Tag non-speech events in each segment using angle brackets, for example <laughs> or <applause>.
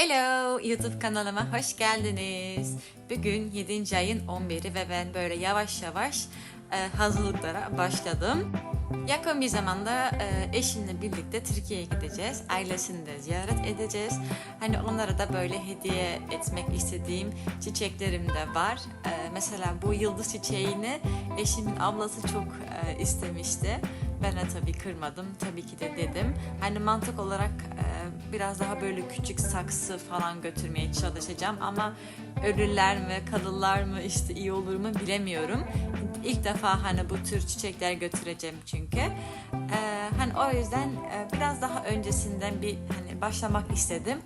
Hello YouTube kanalıma hoş geldiniz. Bugün 7. ayın 11'i ve ben böyle yavaş yavaş e, hazırlıklara başladım. Yakın bir zamanda e, eşimle birlikte Türkiye'ye gideceğiz. Ailesini de ziyaret edeceğiz. Hani onlara da böyle hediye etmek istediğim çiçeklerim de var. E, mesela bu yıldız çiçeğini eşimin ablası çok e, istemişti. Ben de tabii kırmadım. Tabii ki de dedim. Hani mantık olarak e, biraz daha böyle küçük saksı falan götürmeye çalışacağım ama ölürler mi, kalırlar mı, işte iyi olur mu bilemiyorum. İlk defa hani bu tür çiçekler götüreceğim çünkü. E, hani o yüzden e, biraz daha öncesinden bir hani başlamak istedim.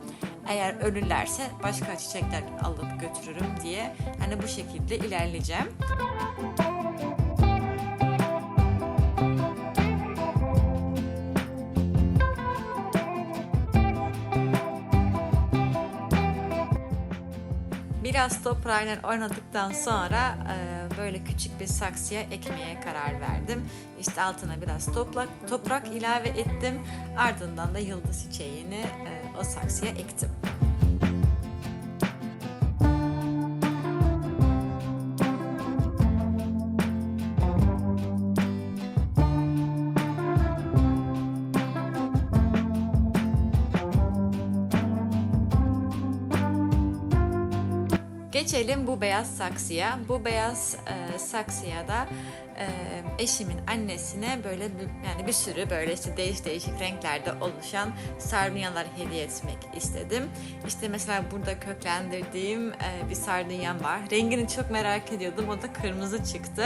Eğer ölürlerse başka çiçekler alıp götürürüm diye hani bu şekilde ilerleyeceğim. Biraz toprağıyla oynadıktan sonra e, böyle küçük bir saksıya ekmeye karar verdim. İşte altına biraz toprak, toprak ilave ettim. Ardından da yıldız çiçeğini e, o saksıya ektim. Geçelim bu beyaz saksıya. Bu beyaz e, saksıya da e, eşimin annesine böyle yani bir sürü böyle işte değiş değişik renklerde oluşan sardunyalar hediye etmek istedim. İşte mesela burada köklendirdiğim e, bir sardunyam var. Rengini çok merak ediyordum. O da kırmızı çıktı.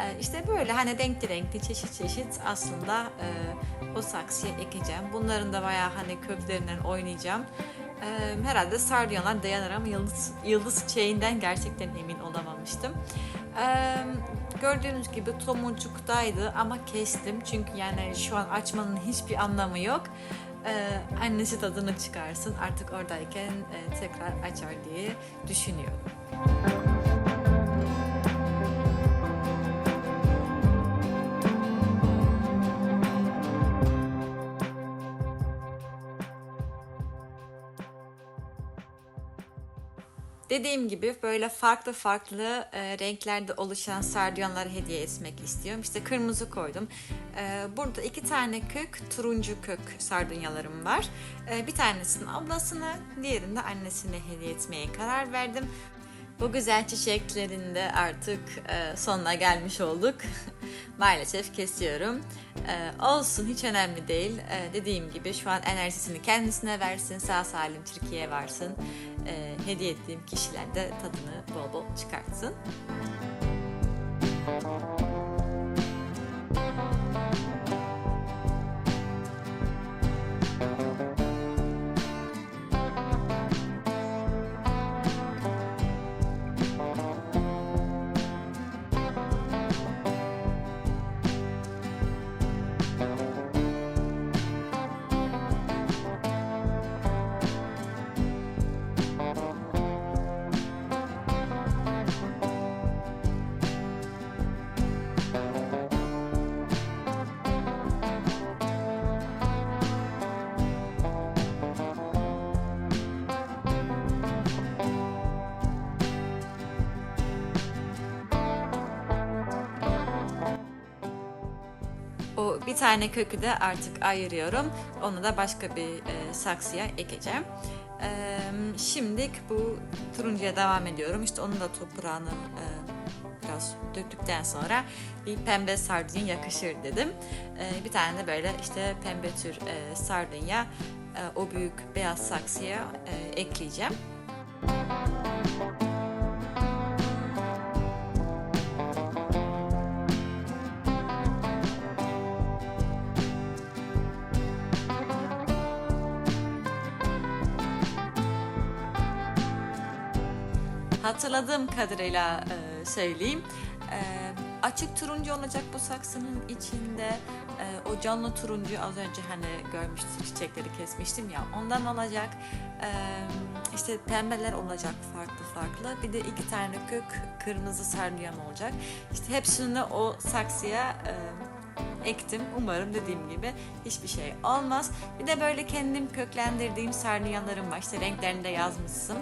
E, işte böyle hani renkli renkli çeşit çeşit aslında e, o saksıya ekeceğim. Bunların da bayağı hani köklerinden oynayacağım. Ee, herhalde sardunyalar dayanır ama yıldız, yıldız çiçeğinden gerçekten emin olamamıştım. Ee, gördüğünüz gibi tomurcuktaydı ama kestim çünkü yani şu an açmanın hiçbir anlamı yok. Ee, annesi tadını çıkarsın artık oradayken e, tekrar açar diye düşünüyorum. Dediğim gibi böyle farklı farklı e, renklerde oluşan sardunyaları hediye etmek istiyorum. İşte kırmızı koydum. E, burada iki tane kök, turuncu kök sardunyalarım var. E, bir tanesinin ablasına, diğerini de annesine hediye etmeye karar verdim. Bu güzel çiçeklerin de artık e, sonuna gelmiş olduk. <laughs> Maalesef kesiyorum. E, olsun hiç önemli değil. E, dediğim gibi şu an enerjisini kendisine versin, sağ salim Türkiye'ye varsın. E, hediye ettiğim kişiler de tadını bol bol çıkartsın. Bir tane kökü de artık ayırıyorum. Onu da başka bir e, saksıya ekeceğim. E, şimdilik bu turuncuya devam ediyorum. İşte onun da toprağını e, biraz döktükten sonra bir pembe sardunya yakışır dedim. E, bir tane de böyle işte pembe tür e, sardunya e, o büyük beyaz saksıya e, ekleyeceğim. Hatırladığım kadarıyla e, söyleyeyim. E, açık turuncu olacak bu saksının içinde. E, o canlı turuncu az önce hani görmüştük çiçekleri kesmiştim ya ondan olacak. E, işte pembeler olacak farklı farklı. Bir de iki tane kök kırmızı sardunyam olacak. İşte hepsini o saksıya e, ektim. Umarım dediğim gibi hiçbir şey olmaz. Bir de böyle kendim köklendirdiğim sardunyalarım var. İşte renklerini de yazmışsın.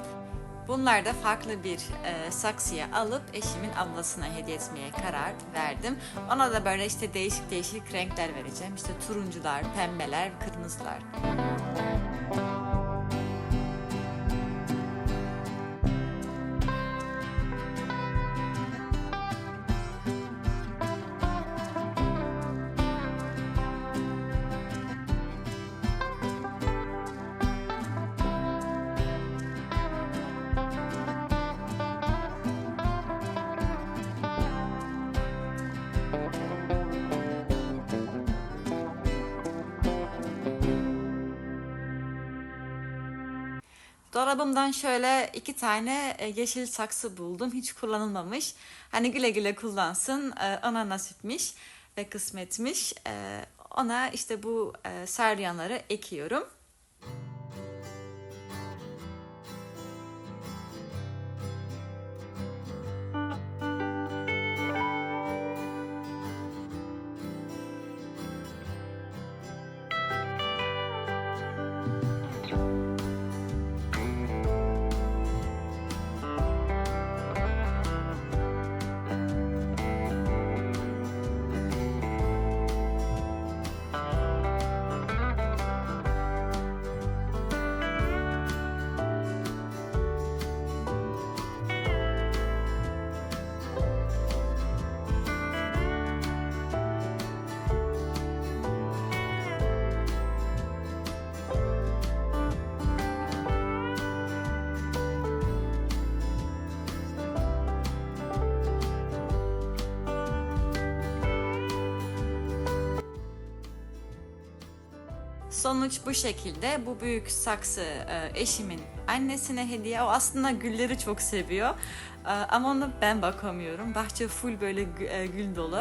Bunlar da farklı bir e, saksıya alıp eşimin ablasına hediye etmeye karar verdim. Ona da böyle işte değişik değişik renkler vereceğim. İşte turuncular, pembeler, kırmızılar. Dolabımdan şöyle iki tane e, yeşil saksı buldum. Hiç kullanılmamış. Hani güle güle kullansın. E, Ona nasipmiş ve kısmetmiş. E, Ona işte bu sardunya'ları ekiyorum. Sonuç bu şekilde. Bu büyük saksı e, eşimin annesine hediye. O aslında gülleri çok seviyor. E, Ama onu ben bakamıyorum. Bahçe full böyle e, gül dolu.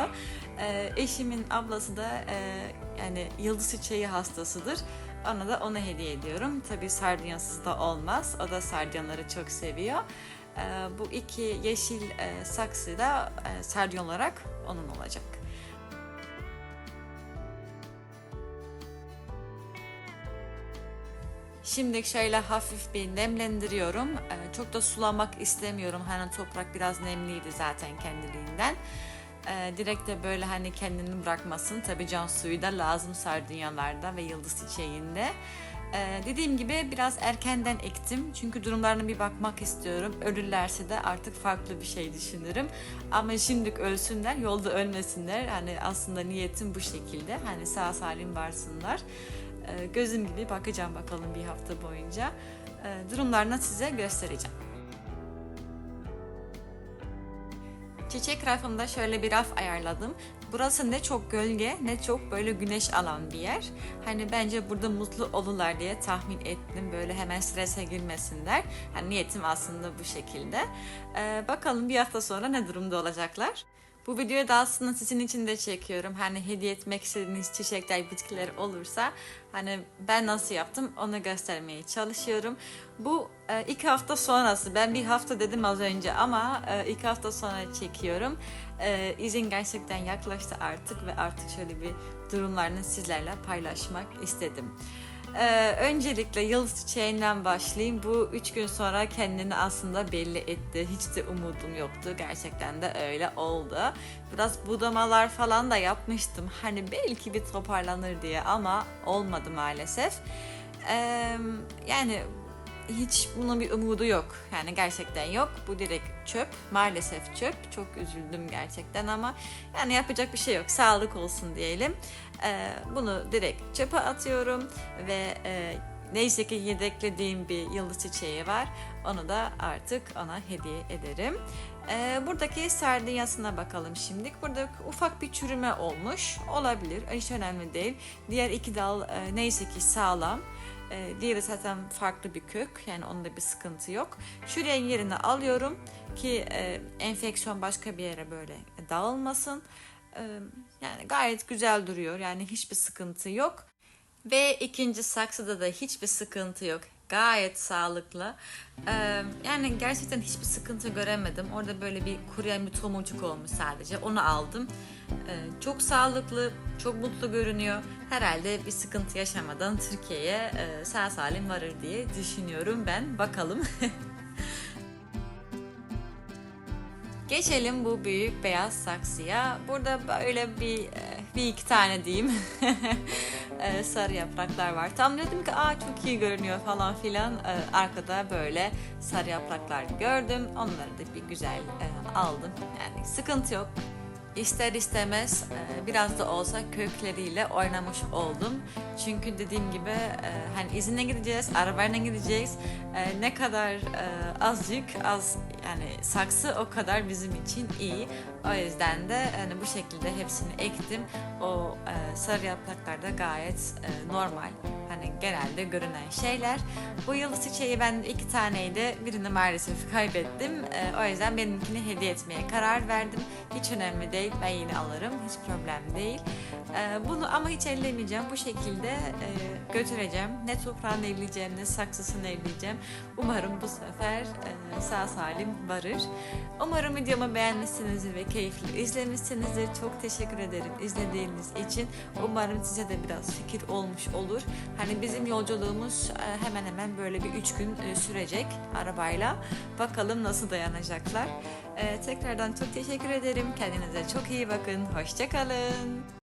Eşimin ablası da yani yıldız çiçeği hastasıdır. Ona da onu hediye ediyorum. Tabii sardunyasız da olmaz. O da sardunyaları çok seviyor. Bu iki yeşil saksı da sardunya olarak onun olacak. Şimdi şöyle hafif bir nemlendiriyorum. Ee, çok da sulamak istemiyorum. Hani toprak biraz nemliydi zaten kendiliğinden. Ee, direkt de böyle hani kendini bırakmasın. Tabii can suyu da lazım sardunyalarda ve yıldız çiçeğinde. Ee, dediğim gibi biraz erkenden ektim. Çünkü durumlarına bir bakmak istiyorum. Ölürlerse de artık farklı bir şey düşünürüm. Ama şimdilik ölsünler, yolda ölmesinler. Hani aslında niyetim bu şekilde. Hani sağ salim varsınlar. Ee, gözüm gibi bakacağım bakalım bir hafta boyunca. Ee, durumlarını size göstereceğim. Çiçek rafımda şöyle bir raf ayarladım. Burası ne çok gölge ne çok böyle güneş alan bir yer. Hani bence burada mutlu olurlar diye tahmin ettim. Böyle hemen strese girmesinler. Hani niyetim aslında bu şekilde. Ee, bakalım bir hafta sonra ne durumda olacaklar. Bu videoyu da aslında sizin için de çekiyorum. Hani hediye etmek istediğiniz çiçekler, bitkiler olursa hani ben nasıl yaptım onu göstermeye çalışıyorum. Bu e, iki hafta sonrası. Ben bir hafta dedim az önce ama e, iki hafta sonra çekiyorum. E, izin gerçekten yaklaştı artık ve artık şöyle bir durumlarını sizlerle paylaşmak istedim. Ee, öncelikle yıldız çiçeğinden başlayayım. Bu üç gün sonra kendini aslında belli etti. Hiç de umudum yoktu. Gerçekten de öyle oldu. Biraz budamalar falan da yapmıştım. Hani belki bir toparlanır diye ama olmadı maalesef. Ee, yani hiç bunun bir umudu yok. Yani gerçekten yok. Bu direkt çöp. Maalesef çöp. Çok üzüldüm gerçekten ama yani yapacak bir şey yok. Sağlık olsun diyelim. Ee, bunu direkt çöpe atıyorum ve e, neyse ki yedeklediğim bir yıldız çiçeği var. Onu da artık ona hediye ederim. Ee, buradaki sardunyasına bakalım şimdilik. Burada ufak bir çürüme olmuş. Olabilir. Hiç önemli değil. Diğer iki dal e, neyse ki sağlam. E, diğeri zaten farklı bir kök. Yani onda bir sıkıntı yok. Şuraya yerine alıyorum ki e, enfeksiyon başka bir yere böyle dağılmasın. E, yani gayet güzel duruyor. Yani hiçbir sıkıntı yok. Ve ikinci saksıda da hiçbir sıkıntı yok. Gayet sağlıklı. Ee, yani gerçekten hiçbir sıkıntı göremedim. Orada böyle bir kuruyan bir tomurcuk olmuş sadece. Onu aldım. Ee, çok sağlıklı, çok mutlu görünüyor. Herhalde bir sıkıntı yaşamadan Türkiye'ye e, sağ salim varır diye düşünüyorum ben. Bakalım. <laughs> Geçelim bu büyük beyaz saksıya. Burada böyle bir e, bir iki tane diyeyim <laughs> e, sarı yapraklar var. Tam dedim ki aa çok iyi görünüyor falan filan. Arkada böyle sarı yapraklar gördüm. Onları da bir güzel aldım. Yani sıkıntı yok. İster istemez e, biraz da olsa kökleriyle oynamış oldum. Çünkü dediğim gibi e, hani izinle gideceğiz, arabayla gideceğiz. E, Ne kadar azıcık az yani saksı o kadar bizim için iyi. O yüzden de hani bu şekilde hepsini ektim. O sarı yapraklar da gayet normal. Hani genelde görünen şeyler. Bu yıldız çiçeği ben iki taneydi. Birini maalesef kaybettim. E, o yüzden benimkini hediye etmeye karar verdim. Hiç önemli değil. Ben yine alırım. Hiç problem değil. E, bunu ama hiç ellemeyeceğim. Bu şekilde e, götüreceğim. Ne toprağını elleyeceğim ne saksısını elleyeceğim. Umarım bu sefer e, sağ salim varır. Umarım videomu beğenmişsinizdir ve keyifli izlemişsinizdir. Çok teşekkür ederim izlediğiniz için. Umarım size de biraz fikir olmuş olur. Hani bizim yolculuğumuz e, hemen hemen böyle bir üç gün e, sürecek arabayla. Bakalım nasıl dayanacaklar. E, Tekrardan çok teşekkür ederim. Kendinize çok iyi bakın. Hoşçakalın.